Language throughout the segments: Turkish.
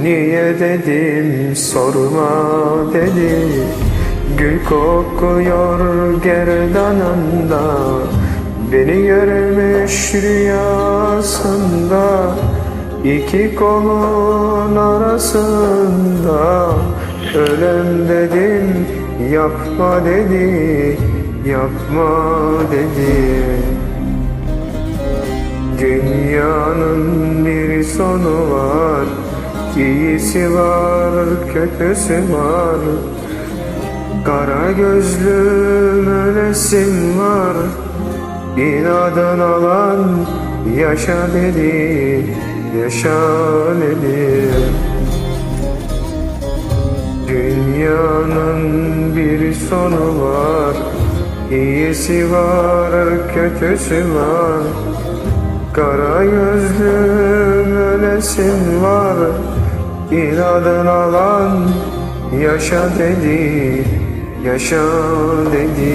Niye dedim sorma dedi. Gül kokuyor gerdanında Beni görmüş rüyasında. İki kolun arasında Ölem dedim yapma dedi Yapma dedi. Dünyanın bir sonu var İyisi var, kötüsü var. Kara gözlüm ölesim var. İnadın alan yaşa dedi Yaşa dedi. Dünyanın bir sonu var. İyisi var, kötüsü var. Kara gözlüm ölesin var İnadın alan yaşa dedi Yaşa dedi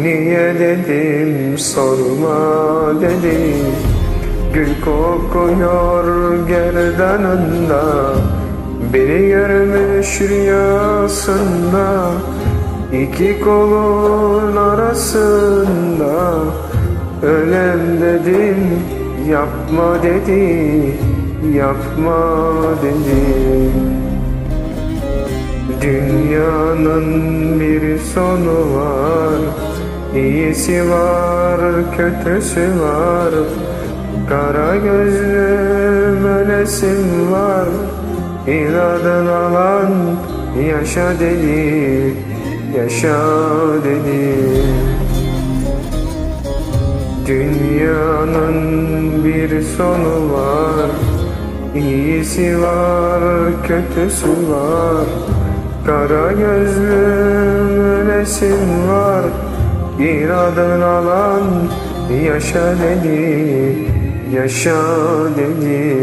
Niye dedim sorma dedi Gül kokuyor gerdanında Beni görmüş rüyasında. İki kolun arasında Ölem dedim yapma dedi Yapma dedi Dünyanın bir sonu var İyisi var, kötüsü var. Kara gözlüm ölesim var. İnadın alan yaşa dedi Yaşa dedi. Dünyanın bir sonu var. İyisi var, kötüsü var. Kara gözlüm ölesim var İnadın alan yaşa dedi Yaşa dedi